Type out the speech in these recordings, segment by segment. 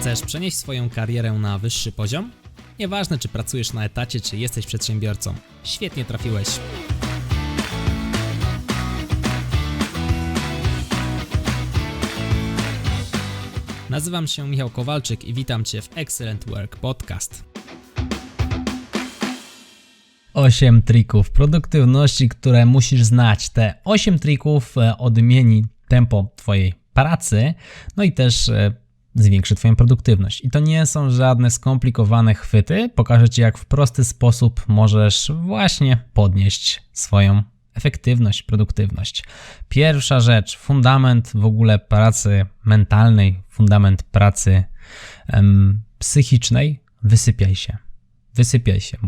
Chcesz przenieść swoją karierę na wyższy poziom? Nieważne, czy pracujesz na etacie, czy jesteś przedsiębiorcą. Świetnie trafiłeś. Nazywam się Michał Kowalczyk i witam Cię w Excellent Work Podcast. 8 trików produktywności, które musisz znać. Te 8 trików e, odmieni tempo Twojej pracy, no i też e, zwiększy Twoją produktywność. I to nie są żadne skomplikowane chwyty. Pokażę Ci, jak w prosty sposób możesz właśnie podnieść swoją efektywność, produktywność. Pierwsza rzecz, fundament w ogóle pracy mentalnej, fundament pracy em, psychicznej, wysypiaj się. Wysypiaj się.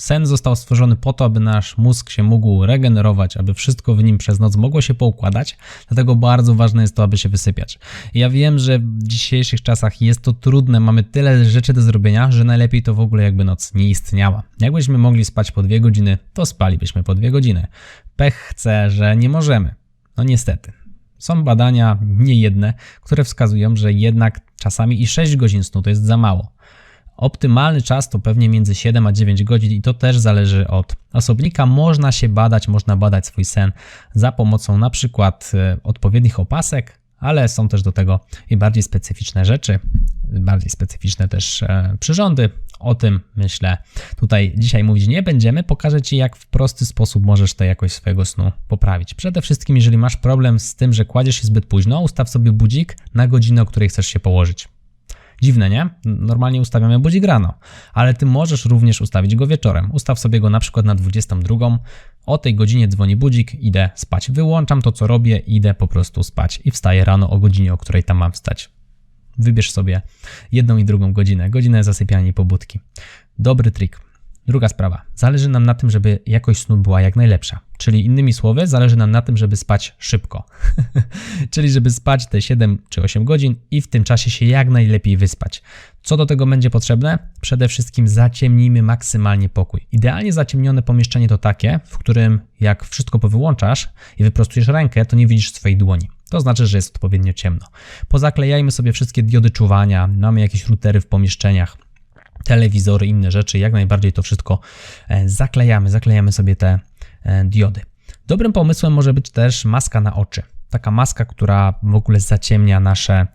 Sen został stworzony po to, aby nasz mózg się mógł regenerować, aby wszystko w nim przez noc mogło się poukładać, dlatego bardzo ważne jest to, aby się wysypiać. Ja wiem, że w dzisiejszych czasach jest to trudne, mamy tyle rzeczy do zrobienia, że najlepiej to w ogóle jakby noc nie istniała. Jakbyśmy mogli spać po dwie godziny, to spalibyśmy po dwie godziny. Pech chce, że nie możemy. No niestety. Są badania, nie jedne, które wskazują, że jednak czasami i 6 godzin snu to jest za mało. Optymalny czas to pewnie między 7 a 9 godzin i to też zależy od osobnika. Można się badać, można badać swój sen za pomocą na przykład e, odpowiednich opasek, ale są też do tego i bardziej specyficzne rzeczy, bardziej specyficzne też e, przyrządy. O tym myślę tutaj dzisiaj mówić nie będziemy. Pokażę Ci, jak w prosty sposób możesz tę jakość swojego snu poprawić. Przede wszystkim, jeżeli masz problem z tym, że kładziesz się zbyt późno, ustaw sobie budzik na godzinę, o której chcesz się położyć. Dziwne, nie? Normalnie ustawiamy budzik rano, ale ty możesz również ustawić go wieczorem. Ustaw sobie go na przykład na 22. O tej godzinie dzwoni budzik, idę spać. Wyłączam to, co robię, idę po prostu spać i wstaję rano o godzinie, o której tam mam wstać. Wybierz sobie jedną i drugą godzinę, godzinę zasypiania i pobudki. Dobry trik. Druga sprawa. Zależy nam na tym, żeby jakość snu była jak najlepsza. Czyli innymi słowy, zależy nam na tym, żeby spać szybko. Czyli żeby spać te 7 czy 8 godzin i w tym czasie się jak najlepiej wyspać. Co do tego będzie potrzebne? Przede wszystkim zaciemnijmy maksymalnie pokój. Idealnie zaciemnione pomieszczenie to takie, w którym jak wszystko powyłączasz i wyprostujesz rękę, to nie widzisz swojej dłoni. To znaczy, że jest odpowiednio ciemno. Pozaklejajmy sobie wszystkie diody czuwania, mamy jakieś routery w pomieszczeniach, telewizory, inne rzeczy, jak najbardziej to wszystko e, zaklejamy, zaklejamy sobie te e, diody. Dobrym pomysłem może być też maska na oczy. Taka maska, która w ogóle zaciemnia nasze,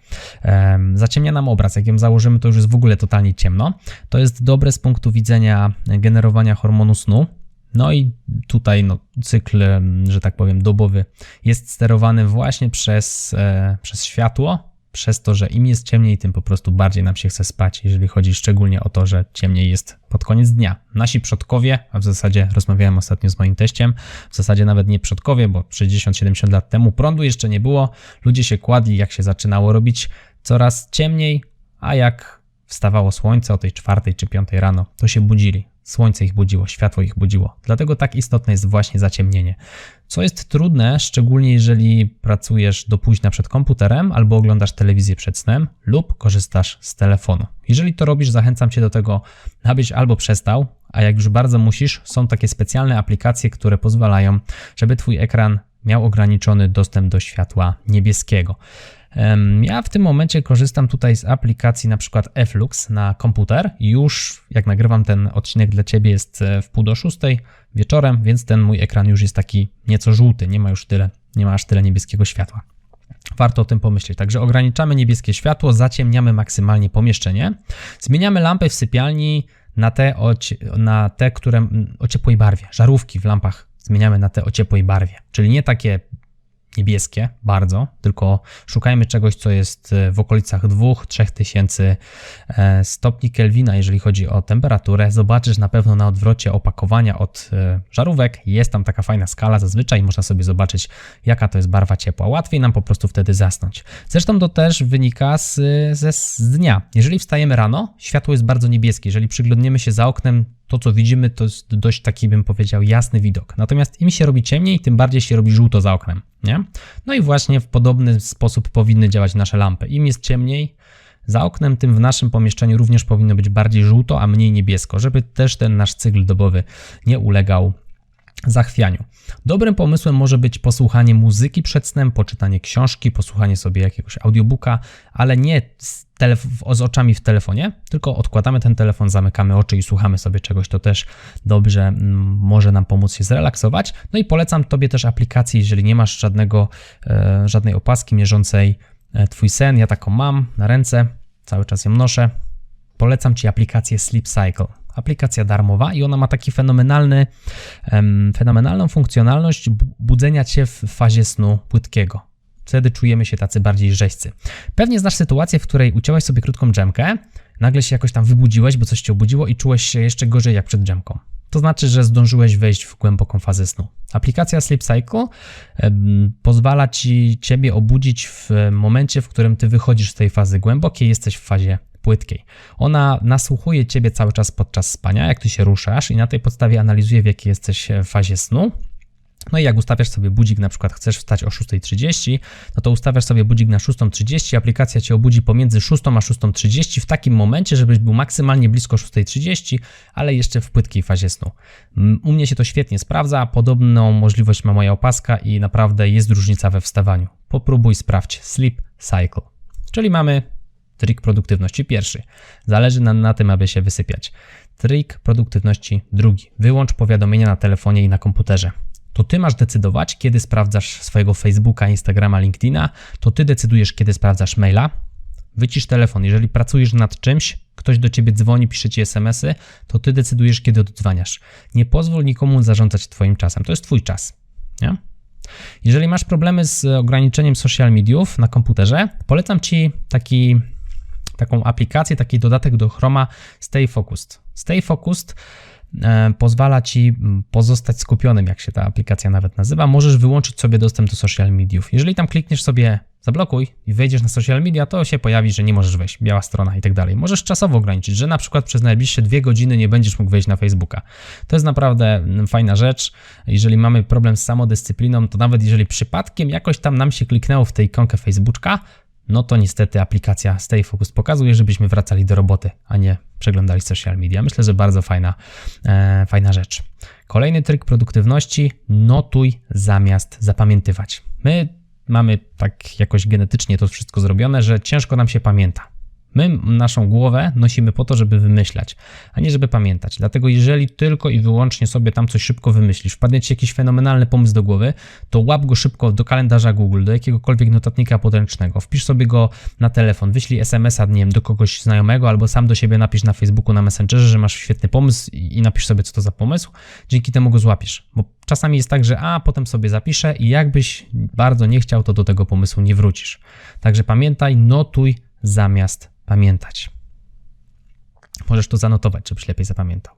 zaciemnia nam obraz. Jak ją założymy, to już jest w ogóle totalnie ciemno. To jest dobre z punktu widzenia generowania hormonu snu. No i tutaj no, cykl, że tak powiem, dobowy jest sterowany właśnie przez, e, przez światło, przez to, że im jest ciemniej, tym po prostu bardziej nam się chce spać, jeżeli chodzi szczególnie o to, że ciemniej jest pod koniec dnia. Nasi przodkowie, a w zasadzie rozmawiałem ostatnio z moim teściem, w zasadzie nawet nie przodkowie, bo 60-70 lat temu prądu jeszcze nie było, ludzie się kładli, jak się zaczynało robić coraz ciemniej, a jak wstawało słońce o tej czwartej czy piątej rano, to się budzili. Słońce ich budziło, światło ich budziło. Dlatego tak istotne jest właśnie zaciemnienie. Co jest trudne, szczególnie jeżeli pracujesz do późna przed komputerem albo oglądasz telewizję przed snem lub korzystasz z telefonu. Jeżeli to robisz, zachęcam cię do tego, abyś albo przestał, a jak już bardzo musisz, są takie specjalne aplikacje, które pozwalają, żeby twój ekran miał ograniczony dostęp do światła niebieskiego. Ja w tym momencie korzystam tutaj z aplikacji na przykład Flux na komputer. Już jak nagrywam ten odcinek dla Ciebie jest e, w pół do szóstej wieczorem, więc ten mój ekran już jest taki nieco żółty, nie ma już tyle, nie ma aż tyle niebieskiego światła. Warto o tym pomyśleć. Także ograniczamy niebieskie światło, zaciemniamy maksymalnie pomieszczenie, zmieniamy lampy w sypialni na te, na te, które o ciepłej barwie. Żarówki w lampach zmieniamy na te o ciepłej barwie, czyli nie takie niebieskie bardzo, tylko szukajmy czegoś, co jest e, w okolicach 2-3 tysięcy e, stopni Kelwina, jeżeli chodzi o temperaturę. Zobaczysz na pewno na odwrocie opakowania od e, żarówek. Jest tam taka fajna skala zazwyczaj, można sobie zobaczyć, jaka to jest barwa ciepła. Łatwiej nam po prostu wtedy zasnąć. Zresztą to też wynika z, ze, z dnia. Jeżeli wstajemy rano, światło jest bardzo niebieskie. Jeżeli przyglądniemy się za oknem, to, co widzimy, to jest dość taki, bym powiedział, jasny widok. Natomiast im się robi ciemniej, tym bardziej się robi żółto za oknem. Nie? No i właśnie w podobny sposób powinny działać nasze lampy. Im jest ciemniej za oknem, tym w naszym pomieszczeniu również powinno być bardziej żółto, a mniej niebiesko, żeby też ten nasz cykl dobowy nie ulegał zachwianiu. Dobrym pomysłem może być posłuchanie muzyki przed snem, poczytanie książki, posłuchanie sobie jakiegoś audiobooka, ale nie z, z, oczami w telefonie, tylko odkładamy ten telefon, zamykamy oczy i słuchamy sobie czegoś. To też dobrze mm, może nam pomóc się zrelaksować. No i polecam Tobie też aplikację, jeżeli nie masz żadnego, e, żadnej opaski mierzącej e, Twój sen. Ja taką mam na ręce, cały czas ją noszę. Polecam Ci aplikację Sleep Cycle aplikacja darmowa i ona ma taki fenomenalny, fenomenalną funkcjonalność budzenia cię w fazie snu płytkiego. Wtedy czujemy się tacy bardziej rzeźcy. Pewnie znasz sytuację, w której uciąłeś sobie krótką dżemkę, nagle się jakoś tam wybudziłeś, bo coś cię obudziło i czułeś się jeszcze gorzej jak przed dżemką. To znaczy, że zdążyłeś wejść w głęboką fazę snu. Aplikacja Sleep Cycle pozwala ci ciebie obudzić w momencie, w którym ty wychodzisz z tej fazy głębokiej, jesteś w fazie płytkiej. Ona nasłuchuje ciebie cały czas podczas spania, jak ty się ruszasz i na tej podstawie analizuje, w jakiej jesteś w fazie snu. No i jak ustawiasz sobie budzik, na przykład chcesz wstać o 6.30, no to ustawiasz sobie budzik na 6.30, aplikacja cię obudzi pomiędzy 6 a 6.30 w takim momencie, żebyś był maksymalnie blisko 6.30, ale jeszcze w płytkiej fazie snu. U mnie się to świetnie sprawdza, podobną możliwość ma moja opaska i naprawdę jest różnica we wstawaniu. Popróbuj, sprawdź. Sleep Cycle. Czyli mamy Trik produktywności pierwszy. Zależy nam na tym, aby się wysypiać. Trik produktywności drugi. Wyłącz powiadomienia na telefonie i na komputerze. To ty masz decydować, kiedy sprawdzasz swojego Facebooka, Instagrama, LinkedIna. To ty decydujesz, kiedy sprawdzasz maila. Wycisz telefon. Jeżeli pracujesz nad czymś, ktoś do ciebie dzwoni, pisze ci SMS-y, to ty decydujesz, kiedy oddzwaniasz. Nie pozwól nikomu zarządzać twoim czasem. To jest twój czas. Nie? Jeżeli masz problemy z ograniczeniem social mediów na komputerze, polecam ci taki taką aplikację, taki dodatek do Chroma Stay Focused. Stay Focused e, pozwala ci mm, pozostać skupionym, jak się ta aplikacja nawet nazywa. Możesz wyłączyć sobie dostęp do social mediów. Jeżeli tam klikniesz sobie zablokuj i wejdziesz na social media, to się pojawi, że nie możesz wejść, biała strona i tak dalej. Możesz czasowo ograniczyć, że na przykład przez najbliższe dwie godziny nie będziesz mógł wejść na Facebooka. To jest naprawdę mm, fajna rzecz. Jeżeli mamy problem z samodyscypliną, to nawet jeżeli przypadkiem jakoś tam nam się kliknęło w tej ikonkę Facebooka, no to niestety aplikacja Stay Focus pokazuje, żebyśmy wracali do roboty, a nie przeglądali social media. Myślę, że bardzo fajna, e, fajna rzecz. Kolejny tryk produktywności: notuj zamiast zapamiętywać. My mamy tak jakoś genetycznie to wszystko zrobione, że ciężko nam się pamięta. My naszą głowę nosimy po to, żeby wymyślać, a nie żeby pamiętać. Dlatego jeżeli tylko i wyłącznie sobie tam coś szybko wymyślisz, wpadnie ci jakiś fenomenalny pomysł do głowy, to łap go szybko do kalendarza Google, do jakiegokolwiek notatnika podręcznego, wpisz sobie go na telefon, wyślij SMS-a, nie wiem, do kogoś znajomego albo sam do siebie napisz na Facebooku, na Messengerze, że masz świetny pomysł i napisz sobie, co to za pomysł. Dzięki temu go złapiesz, bo czasami jest tak, że a, potem sobie zapiszę i jakbyś bardzo nie chciał, to do tego pomysłu nie wrócisz. Także pamiętaj, notuj zamiast pamiętać. Możesz to zanotować, żebyś lepiej zapamiętał.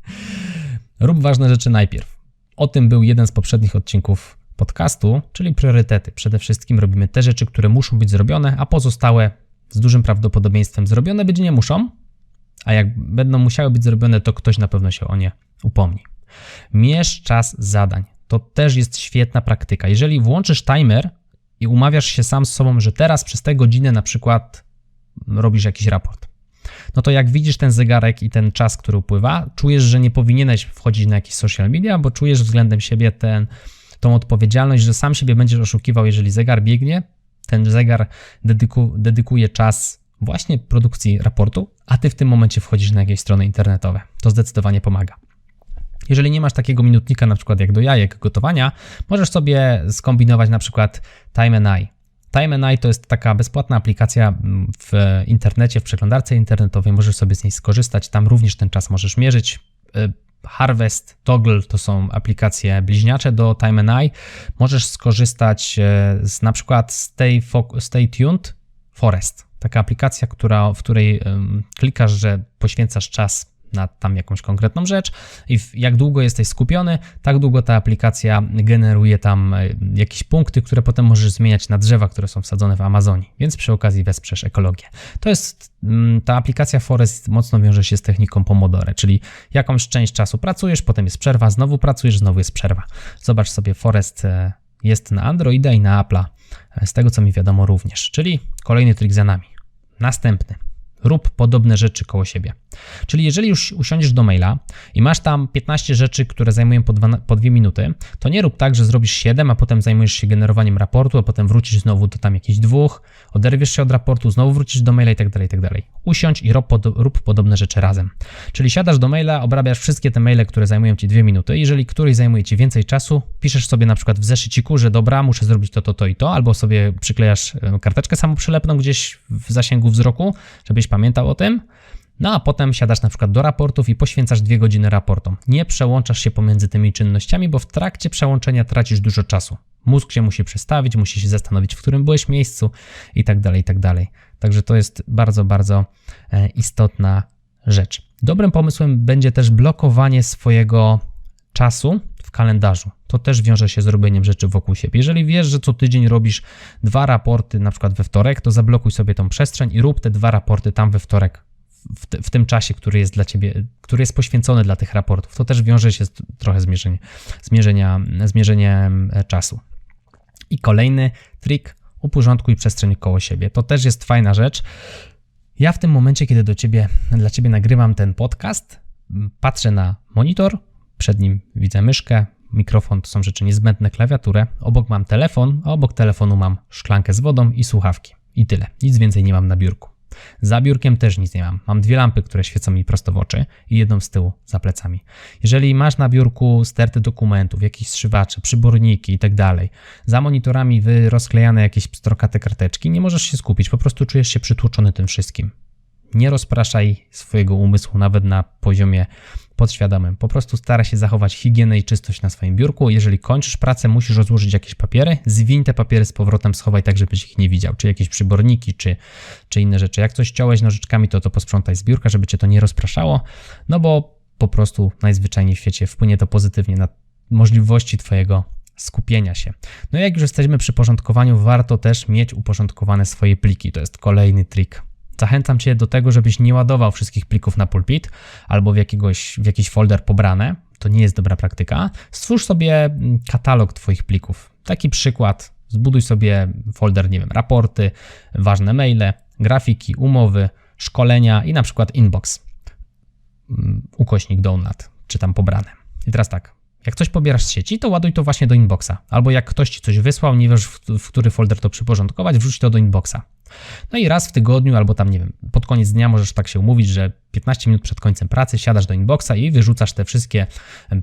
Rób ważne rzeczy najpierw. O tym był jeden z poprzednich odcinków podcastu, czyli priorytety. Przede wszystkim robimy te rzeczy, które muszą być zrobione, a pozostałe z dużym prawdopodobieństwem zrobione być nie muszą, a jak będą musiały być zrobione, to ktoś na pewno się o nie upomni. Mierz czas zadań. To też jest świetna praktyka. Jeżeli włączysz timer i umawiasz się sam z sobą, że teraz przez tę godzinę na przykład robisz jakiś raport. No to jak widzisz ten zegarek i ten czas, który upływa, czujesz, że nie powinieneś wchodzić na jakieś social media, bo czujesz względem siebie ten, tą odpowiedzialność, że sam siebie będziesz oszukiwał, jeżeli zegar biegnie. Ten zegar dedyku, dedykuje czas właśnie produkcji raportu, a ty w tym momencie wchodzisz na jakieś strony internetowe. To zdecydowanie pomaga. Jeżeli nie masz takiego minutnika, na przykład jak do jajek gotowania, możesz sobie skombinować na przykład Time and Eye. Time to jest taka bezpłatna aplikacja mm, w internecie, w przeglądarce internetowej. Możesz sobie z niej skorzystać. Tam również ten czas możesz mierzyć. Y, Harvest, Toggle to są aplikacje bliźniacze do Time Możesz skorzystać y, z na przykład Stay, Stay Tuned Forest. Taka aplikacja, która, w której klikasz, że poświęcasz czas na tam jakąś konkretną rzecz i jak długo jesteś skupiony, tak długo ta aplikacja generuje tam e, jakieś punkty, które potem możesz zmieniać na drzewa, które są wsadzone w Amazonii, więc przy okazji wesprzesz ekologię. To jest, mm, ta aplikacja Forest mocno wiąże się z techniką Pomodore, czyli jakąś część czasu pracujesz, potem jest przerwa, znowu pracujesz, znowu jest przerwa. Zobacz sobie, Forest e, jest na Androida i na Apple'a, e, z tego co mi wiadomo również, czyli kolejny trik za nami. Następny. Rób podobne rzeczy koło siebie. Czyli jeżeli już usiądziesz do maila i masz tam 15 rzeczy, które zajmują po, dwa, po 2 minuty, to nie rób tak, że zrobisz 7, a potem zajmujesz się generowaniem raportu, a potem wrócisz znowu do tam jakichś dwóch, oderwiesz się od raportu, znowu wrócisz do maila i tak dalej, tak dalej. Usiądź i rób, pod, rób podobne rzeczy razem. Czyli siadasz do maila, obrabiasz wszystkie te maile, które zajmują ci 2 minuty. Jeżeli któryś zajmuje ci więcej czasu, piszesz sobie na przykład w zeszyciku, że dobra, muszę zrobić to, to, to i to, albo sobie przyklejasz e, karteczkę samoprzylepną gdzieś w zasięgu wzroku, żebyś pamiętał o tym. No a potem siadasz na przykład do raportów i poświęcasz dwie godziny raportom. Nie przełączasz się pomiędzy tymi czynnościami, bo w trakcie przełączenia tracisz dużo czasu. Mózg się musi przestawić, musi się zastanowić, w którym byłeś miejscu i tak dalej, i tak dalej. Także to jest bardzo, bardzo e, istotna rzecz. Dobrym pomysłem będzie też blokowanie swojego czasu w kalendarzu. To też wiąże się z robieniem rzeczy wokół siebie. Jeżeli wiesz, że co tydzień robisz dwa raporty, na przykład we wtorek, to zablokuj sobie tą przestrzeń i rób te dwa raporty tam we wtorek, w, te, w tym czasie, który jest dla ciebie, który jest poświęcony dla tych raportów. To też wiąże się z, trochę zmierzenie, zmierzenia, zmierzeniem e, czasu. I kolejny trik, uporządkuj przestrzeń koło siebie. To też jest fajna rzecz. Ja w tym momencie, kiedy do ciebie, dla ciebie nagrywam ten podcast, patrzę na monitor, przed nim widzę myszkę, mikrofon to są rzeczy niezbędne, klawiaturę, obok mam telefon, a obok telefonu mam szklankę z wodą i słuchawki. I tyle. Nic więcej nie mam na biurku. Za biurkiem też nic nie mam. Mam dwie lampy, które świecą mi prosto w oczy i jedną z tyłu za plecami. Jeżeli masz na biurku sterty dokumentów, jakieś zszywacze, przyborniki i tak za monitorami wy rozklejane jakieś pstrokate karteczki, nie możesz się skupić, po prostu czujesz się przytłoczony tym wszystkim. Nie rozpraszaj swojego umysłu nawet na poziomie podświadomym. Po prostu stara się zachować higienę i czystość na swoim biurku. Jeżeli kończysz pracę, musisz rozłożyć jakieś papiery, zwiń te papiery z powrotem, schowaj tak, żebyś ich nie widział, czy jakieś przyborniki, czy, czy inne rzeczy. Jak coś ciąłeś nożyczkami, to to posprzątaj z biurka, żeby cię to nie rozpraszało, no bo po prostu najzwyczajniej w świecie wpłynie to pozytywnie na możliwości twojego skupienia się. No i jak już jesteśmy przy porządkowaniu, warto też mieć uporządkowane swoje pliki. To jest kolejny trik Zachęcam Cię do tego, żebyś nie ładował wszystkich plików na pulpit albo w, jakiegoś, w jakiś folder pobrane. To nie jest dobra praktyka. Stwórz sobie mm, katalog Twoich plików. Taki przykład. Zbuduj sobie folder, nie wiem, raporty, ważne maile, grafiki, umowy, szkolenia i na przykład inbox. Mm, ukośnik download, czy tam pobrane. I teraz tak, jak coś pobierasz z sieci, to ładuj to właśnie do inboxa. Albo jak ktoś ci coś wysłał, nie wiesz, w, w który folder to przyporządkować, wrzuć to do inboxa. No i raz w tygodniu, albo tam, nie wiem, pod koniec dnia możesz tak się umówić, że 15 minut przed końcem pracy siadasz do inboxa i wyrzucasz te wszystkie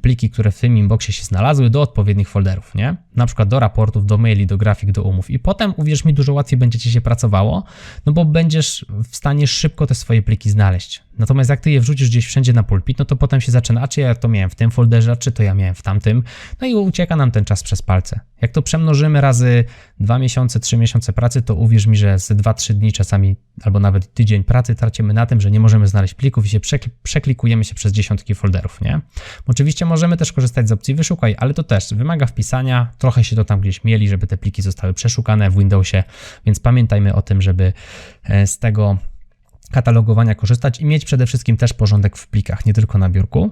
pliki, które w tym inboxie się znalazły, do odpowiednich folderów, nie? Na przykład do raportów, do maili, do grafik, do umów. I potem, uwierz mi, dużo łatwiej będzie ci się pracowało, no bo będziesz w stanie szybko te swoje pliki znaleźć. Natomiast jak ty je wrzucisz gdzieś wszędzie na pulpit, no to potem się zaczyna, a czy ja to miałem w tym folderze, a czy to ja miałem w tamtym, no i ucieka nam ten czas przez palce. Jak to przemnożymy razy 2 miesiące, 3 miesiące pracy, to uwierz mi, że z 2-3 dni czasami, albo nawet tydzień pracy tracimy na tym, że nie możemy znaleźć plików i się przeklikujemy się przez dziesiątki folderów, nie? Oczywiście możemy też korzystać z opcji wyszukaj, ale to też wymaga wpisania, trochę się to tam gdzieś mieli, żeby te pliki zostały przeszukane w Windowsie, więc pamiętajmy o tym, żeby e, z tego katalogowania korzystać i mieć przede wszystkim też porządek w plikach, nie tylko na biurku.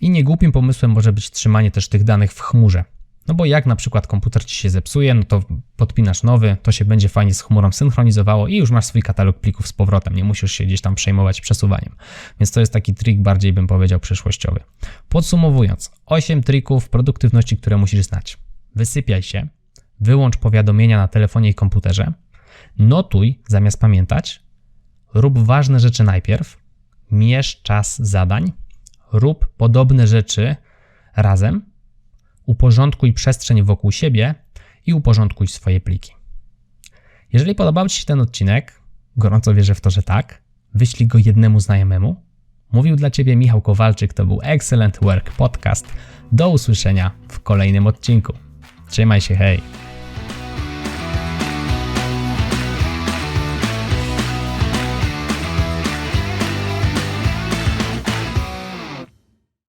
I niegłupim pomysłem może być trzymanie też tych danych w chmurze. No bo jak na przykład komputer ci się zepsuje, no to podpinasz nowy, to się będzie fajnie z chmurą synchronizowało i już masz swój katalog plików z powrotem, nie musisz się gdzieś tam przejmować przesuwaniem. Więc to jest taki trik bardziej bym powiedział przyszłościowy. Podsumowując, 8 trików produktywności, które musisz znać. Wysypiaj się, wyłącz powiadomienia na telefonie i komputerze, notuj zamiast pamiętać, rób ważne rzeczy najpierw, mierz czas zadań, rób podobne rzeczy razem, uporządkuj przestrzeń wokół siebie i uporządkuj swoje pliki. Jeżeli podobał Ci się ten odcinek, gorąco wierzę w to, że tak, wyślij go jednemu znajomemu. Mówił dla Ciebie Michał Kowalczyk, to był Excellent Work Podcast. Do usłyszenia w kolejnym odcinku. Trzymaj się, hej!